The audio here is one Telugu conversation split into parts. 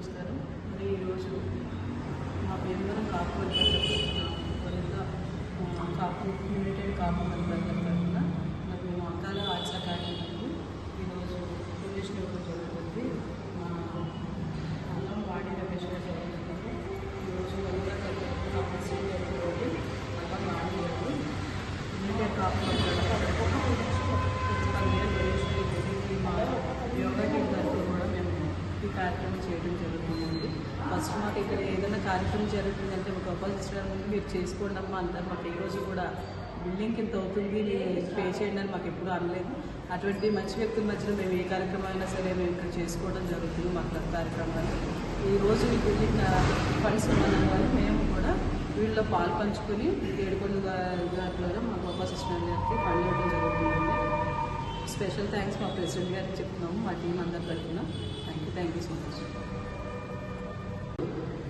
నమస్కారం మరి ఈరోజు మా పేరు కాపు కాపు యునైటెడ్ కాపు కార్యక్రమం చేయడం జరుగుతుందండి. ఫస్ట్ మాకు ఇక్కడ ఏదైనా కార్యక్రమం జరుగుతుందంటే ఒక అపోజిట్ ముందు మీరు చేసుకోండి అమ్మా అంటారు. మాకు ఈ రోజు కూడా బిల్డింగ్ ఇంత అవుతుంది. పే చేయండి అని మాకు ఎప్పుడూ అనలేదు. అటువంటి మంచి వ్యక్తుల మధ్యలో మేము ఏ కార్యక్రమం అయినా సరే మేము ఇక్కడ చేసుకోవడం జరుగుతుంది. మా క్లబ్ కార్యక్రమాలు. ఈ రోజు ఈ బిల్డింగ్ ఫండ్స్ ఉన్నందు వల్ల మేము కూడా వీళ్ళలో పాలు పంచుకొని ఏడుకొండ గారిలో మా గొప్ప సిస్టర్ గారికి ఫండ్ ఇవ్వడం జరుగుతుందండి. స్పెషల్ థ్యాంక్స్ మా ప్రెసిడెంట్ గారికి చెప్తున్నాము. మా టీం అందరు తరఫున. Thank you so much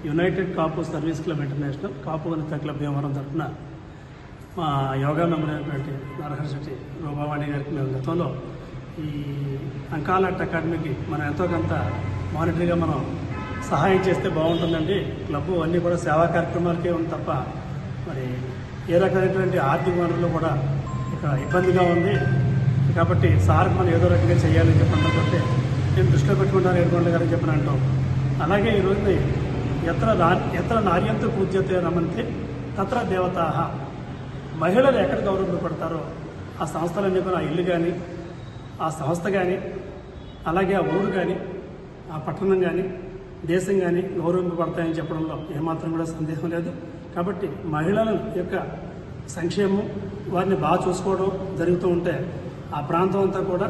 united Kapu service club international Kapu Vanita club Bhimavaram తరఫున మా యోగా మెంబర్ అయినటువంటి నరహర్ శెట్టి రూపావాణి గారికి మేము గతంలో ఈ అంకాలట్ అకాడమీకి మనం ఎంతో కొంత మానిటరీగా మనం సహాయం చేస్తే బాగుంటుందండి. క్లబ్ అన్నీ కూడా సేవా కార్యక్రమాలకే ఉంది తప్ప మరి ఏ రకమైనటువంటి ఆర్థిక వనరులు కూడా ఇక్కడ ఇబ్బందిగా ఉంది. కాబట్టి సార్ మనం ఏదో రకంగా చేయాలని చెప్పండి నేను దృష్టిలో పెట్టుకుంటాను ఏడుకొండ గారు చెప్పిన అంటాం. అలాగే ఈ రోజుని ఎత్ర నా ఎత్ర నార్యంతో పూజ్యతే రమంతే తత్ర దేవతాహ. మహిళలు ఎక్కడ గౌరవపడతారో ఆ సంస్థలన్నీ కూడా ఆ ఇల్లు కానీ ఆ సంస్థ కానీ అలాగే ఆ ఊరు కానీ ఆ పట్టణం కానీ దేశం కానీ గౌరవింపబడతాయని చెప్పడంలో ఏమాత్రం కూడా సందేహం లేదు. కాబట్టి మహిళల యొక్క సంక్షేమం వారిని బాగా చూసుకోవడం జరుగుతూ ఉంటే ఆ ప్రాంతం అంతా కూడా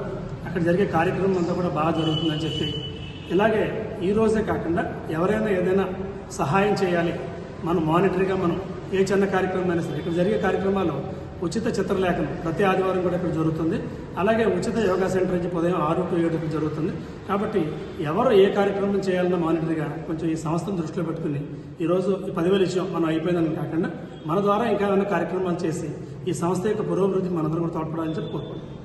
అక్కడ జరిగే కార్యక్రమం అంతా కూడా బాగా జరుగుతుందని చెప్పి. ఇలాగే ఈ రోజే కాకుండా ఎవరైనా ఏదైనా సహాయం చేయాలి మనం మానిటరీగా మనం ఏ చిన్న కార్యక్రమం అయినా సరే ఇక్కడ జరిగే కార్యక్రమాలు ఉచిత చిత్రలేఖనం ప్రతి ఆదివారం కూడా ఇక్కడ జరుగుతుంది. అలాగే ఉచిత యోగా సెంటర్ నుంచి ఉదయం ఆరు టు ఏడుకు జరుగుతుంది. కాబట్టి ఎవరు ఏ కార్యక్రమం చేయాలన్న మానిటరీగా కొంచెం ఈ సంస్థను దృష్టిలో పెట్టుకుని ఈరోజు ఈ పదివేల విషయం మనం అయిపోయిందని కాకుండా మన ద్వారా ఇంకా ఏమైనా కార్యక్రమాలు చేసి ఈ సంస్థ యొక్క పురోభివృద్ధికి మనందరం కూడా తోడ్పడాలని చెప్పి కోరుకుంటున్నాం.